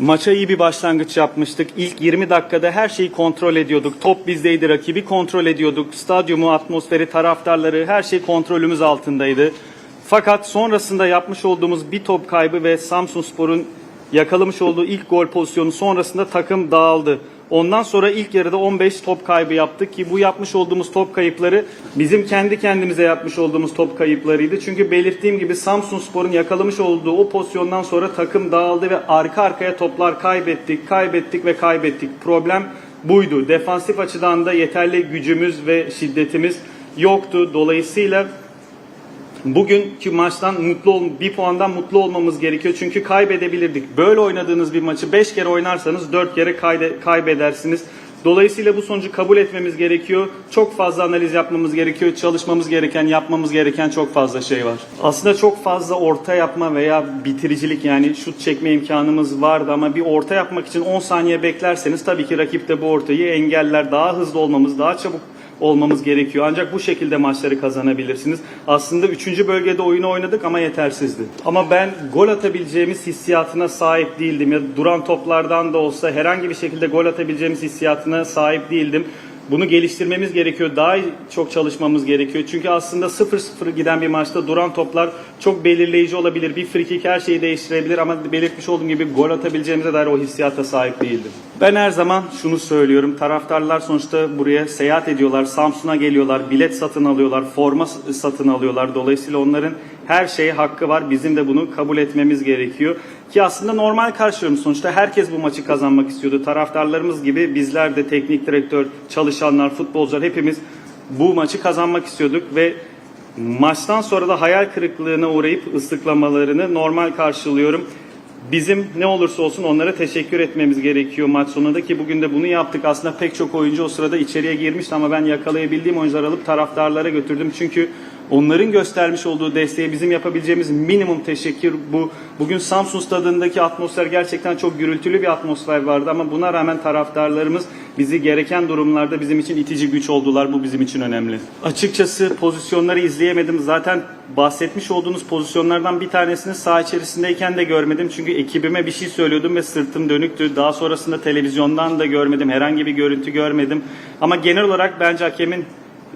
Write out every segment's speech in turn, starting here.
Maça iyi bir başlangıç yapmıştık. İlk 20 dakikada her şeyi kontrol ediyorduk. Top bizdeydi, rakibi kontrol ediyorduk. Stadyumu, atmosferi, taraftarları her şey kontrolümüz altındaydı. Fakat sonrasında yapmış olduğumuz bir top kaybı ve Samsun Spor'un yakalamış olduğu ilk gol pozisyonu sonrasında takım dağıldı. Ondan sonra ilk yarıda 15 top kaybı yaptık ki bu yapmış olduğumuz top kayıpları bizim kendi kendimize yapmış olduğumuz top kayıplarıydı. Çünkü belirttiğim gibi Samsun Spor'un yakalamış olduğu o pozisyondan sonra takım dağıldı ve arka arkaya toplar kaybettik, kaybettik ve kaybettik. Problem buydu. Defansif açıdan da yeterli gücümüz ve şiddetimiz yoktu. Dolayısıyla Bugünkü maçtan mutlu ol, bir puandan mutlu olmamız gerekiyor. Çünkü kaybedebilirdik. Böyle oynadığınız bir maçı 5 kere oynarsanız 4 kere kayde, kaybedersiniz. Dolayısıyla bu sonucu kabul etmemiz gerekiyor. Çok fazla analiz yapmamız gerekiyor. Çalışmamız gereken, yapmamız gereken çok fazla şey var. Aslında çok fazla orta yapma veya bitiricilik yani şut çekme imkanımız vardı ama bir orta yapmak için 10 saniye beklerseniz tabii ki rakip de bu ortayı engeller. Daha hızlı olmamız, daha çabuk olmamız gerekiyor. Ancak bu şekilde maçları kazanabilirsiniz. Aslında 3. bölgede oyunu oynadık ama yetersizdi. Ama ben gol atabileceğimiz hissiyatına sahip değildim. Ya duran toplardan da olsa herhangi bir şekilde gol atabileceğimiz hissiyatına sahip değildim. Bunu geliştirmemiz gerekiyor. Daha çok çalışmamız gerekiyor. Çünkü aslında 0-0 giden bir maçta duran toplar çok belirleyici olabilir. Bir free kick her şeyi değiştirebilir ama belirtmiş olduğum gibi gol atabileceğimize dair o hissiyata sahip değildim. Ben her zaman şunu söylüyorum. Taraftarlar sonuçta buraya seyahat ediyorlar. Samsun'a geliyorlar. Bilet satın alıyorlar. Forma satın alıyorlar. Dolayısıyla onların her şeye hakkı var. Bizim de bunu kabul etmemiz gerekiyor. Ki aslında normal karşılıyorum. Sonuçta herkes bu maçı kazanmak istiyordu. Taraftarlarımız gibi bizler de teknik direktör, çalışanlar, futbolcular hepimiz bu maçı kazanmak istiyorduk ve maçtan sonra da hayal kırıklığına uğrayıp ıslıklamalarını normal karşılıyorum. Bizim ne olursa olsun onlara teşekkür etmemiz gerekiyor maç sonunda ki bugün de bunu yaptık. Aslında pek çok oyuncu o sırada içeriye girmişti ama ben yakalayabildiğim oyuncuları alıp taraftarlara götürdüm. Çünkü onların göstermiş olduğu desteğe bizim yapabileceğimiz minimum teşekkür bu. Bugün Samsun stadındaki atmosfer gerçekten çok gürültülü bir atmosfer vardı ama buna rağmen taraftarlarımız bizi gereken durumlarda bizim için itici güç oldular. Bu bizim için önemli. Açıkçası pozisyonları izleyemedim. Zaten bahsetmiş olduğunuz pozisyonlardan bir tanesini saha içerisindeyken de görmedim. Çünkü ekibime bir şey söylüyordum ve sırtım dönüktü. Daha sonrasında televizyondan da görmedim. Herhangi bir görüntü görmedim. Ama genel olarak bence hakemin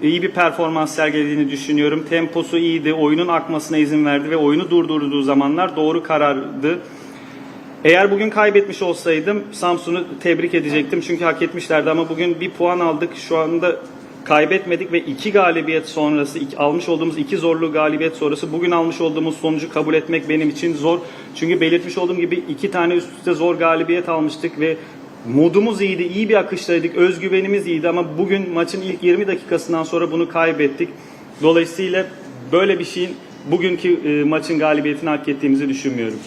iyi bir performans sergilediğini düşünüyorum. Temposu iyiydi, oyunun akmasına izin verdi ve oyunu durdurduğu zamanlar doğru karardı. Eğer bugün kaybetmiş olsaydım Samsun'u tebrik edecektim çünkü hak etmişlerdi ama bugün bir puan aldık. Şu anda kaybetmedik ve iki galibiyet sonrası, iki- almış olduğumuz iki zorlu galibiyet sonrası bugün almış olduğumuz sonucu kabul etmek benim için zor. Çünkü belirtmiş olduğum gibi iki tane üst üste zor galibiyet almıştık ve modumuz iyiydi, iyi bir akıştaydık, özgüvenimiz iyiydi ama bugün maçın ilk 20 dakikasından sonra bunu kaybettik. Dolayısıyla böyle bir şeyin bugünkü e, maçın galibiyetini hak ettiğimizi düşünmüyorum.